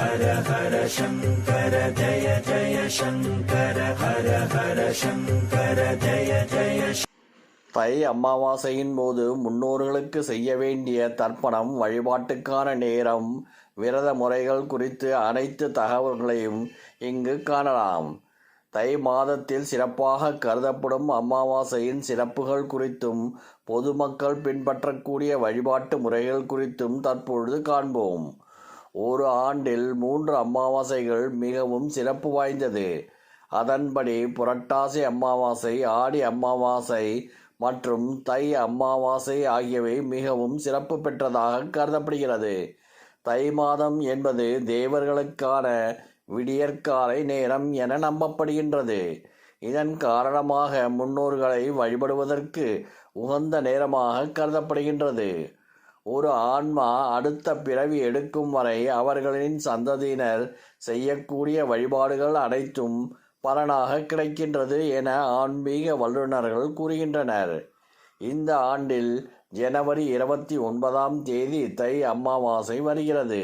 ஹர ஹர சங்கர ஜய ஜய சங்கர ஹர ஹர சங்கர ஜய ஜய தை அமாவாசையின் போது முன்னோர்களுக்கு செய்ய வேண்டிய தர்ப்பணம் வழிபாட்டுக்கான நேரம் விரத முறைகள் குறித்து அனைத்து தகவல்களையும் இங்கு காணலாம். தை மாதத்தில் சிறப்பாக கருதப்படும் அமாவாசையின் சிறப்புகள் குறித்தும் பொதுமக்கள் பின்பற்றக்கூடிய வழிபாட்டு முறைகள் குறித்தும் தற்பொழுது காண்போம். ஒரு ஆண்டில் மூன்று அமாவாசைகள் மிகவும் சிறப்பு வாய்ந்தது. அதன்படி புரட்டாசி அமாவாசை ஆடி அமாவாசை மற்றும் தை அமாவாசை ஆகியவை மிகவும் சிறப்பு பெற்றதாக கருதப்படுகிறது. தை மாதம் என்பது தேவர்களுக்கான விடியற்காலை நேரம் என நம்பப்படுகின்றது. இதன் காரணமாக முன்னோர்களை வழிபடுவதற்கு உகந்த நேரமாக கருதப்படுகின்றது. ஒரு ஆன்மா அடுத்த பிறவி எடுக்கும் வரை அவர்களின் சந்ததியினர் செய்யக்கூடிய வழிபாடுகள் அனைத்தும் பலனாக கிடைக்கின்றது என ஆன்மீக வல்லுநர்கள் கூறுகின்றனர். இந்த ஆண்டில் ஜனவரி இருபத்தி ஒன்பதாம் தேதி தை அமாவாசை வருகிறது.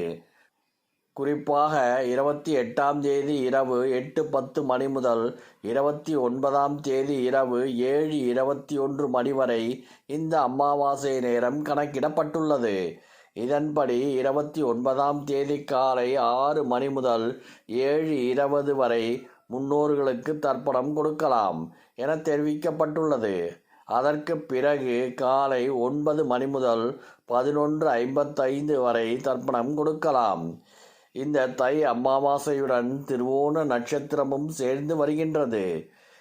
குறிப்பாக இருபத்தி எட்டாம் தேதி இரவு எட்டு பத்து மணி முதல் இருபத்தி ஒன்பதாம் தேதி இரவு ஏழு இருபத்தி ஒன்று மணி வரை இந்த அமாவாசை நேரம் கணக்கிடப்பட்டுள்ளது. இதன்படி இருபத்தி ஒன்பதாம் தேதி காலை ஆறு மணி முதல் ஏழு இருபது வரை முன்னோர்களுக்கு தர்ப்பணம் கொடுக்கலாம் என தெரிவிக்கப்பட்டுள்ளது. அதற்கு பிறகு காலை ஒன்பது மணி முதல் பதினொன்று ஐம்பத்தைந்து வரை தர்ப்பணம் கொடுக்கலாம். இந்த தை அமாவாசையுடன் திருவோண நட்சத்திரமும் சேர்ந்து வருகின்றது.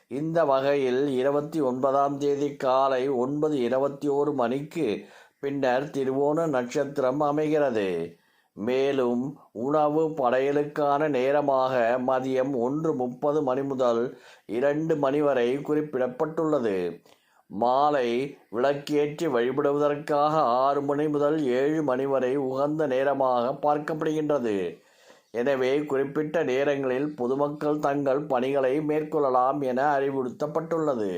இந்த வகையில் இருபத்தி ஒன்பதாம் தேதி காலை ஒன்பது இருபத்தி ஓரு மணிக்கு பின்னர் திருவோண நட்சத்திரம் அமைகிறது. மேலும் உணவு படையலுக்கான நேரமாக மதியம் ஒன்று முப்பது மணி முதல் இரண்டு மணி வரை குறிப்பிடப்பட்டுள்ளது. மாலை விளக்கேற்றி வழிபடுவதற்காக ஆறு மணி முதல் ஏழு மணி வரை உகந்த நேரமாக பார்க்கப்படுகின்றது. எனவே குறிப்பிட்ட நேரங்களில் பொதுமக்கள் தங்கள் பணிகளை மேற்கொள்ளலாம் என அறிவுறுத்தப்பட்டுள்ளது.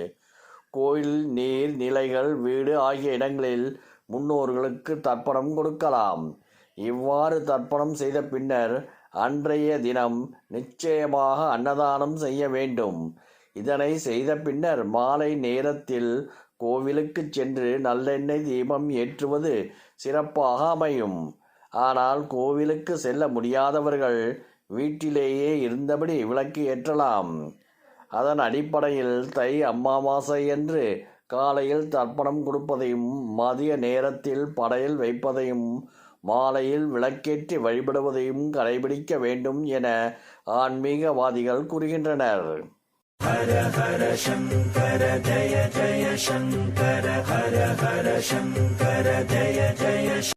கோயில் நீர் நிலைகள் வீடு ஆகிய இடங்களில் முன்னோர்களுக்கு தர்ப்பணம் கொடுக்கலாம். இவ்வாறு தர்ப்பணம் செய்த பின்னர் அன்றைய தினம் நிச்சயமாக அன்னதானம் செய்ய வேண்டும். இதனை செய்த பின்னர் மாலை நேரத்தில் கோவிலுக்கு சென்று நல்லெண்ணெய் தீபம் ஏற்றுவது சிறப்பாக அமையும். ஆனால் கோவிலுக்கு செல்ல முடியாதவர்கள் வீட்டிலேயே இருந்தபடி விளக்கு ஏற்றலாம். அதன் அடிப்படையில் தை அம்மாவாசை என்று காலையில் தர்ப்பணம் கொடுப்பதையும் மதிய நேரத்தில் படையல் வைப்பதையும் மாலையில் விளக்கேற்றி வழிபடுவதையும் கடைபிடிக்க வேண்டும் என ஆன்மீகவாதிகள் கூறுகின்றனர். ஹர ஹர சங்கர ஜய ஜய சங்கர ஹர ஹர சங்கர ஜய ஜய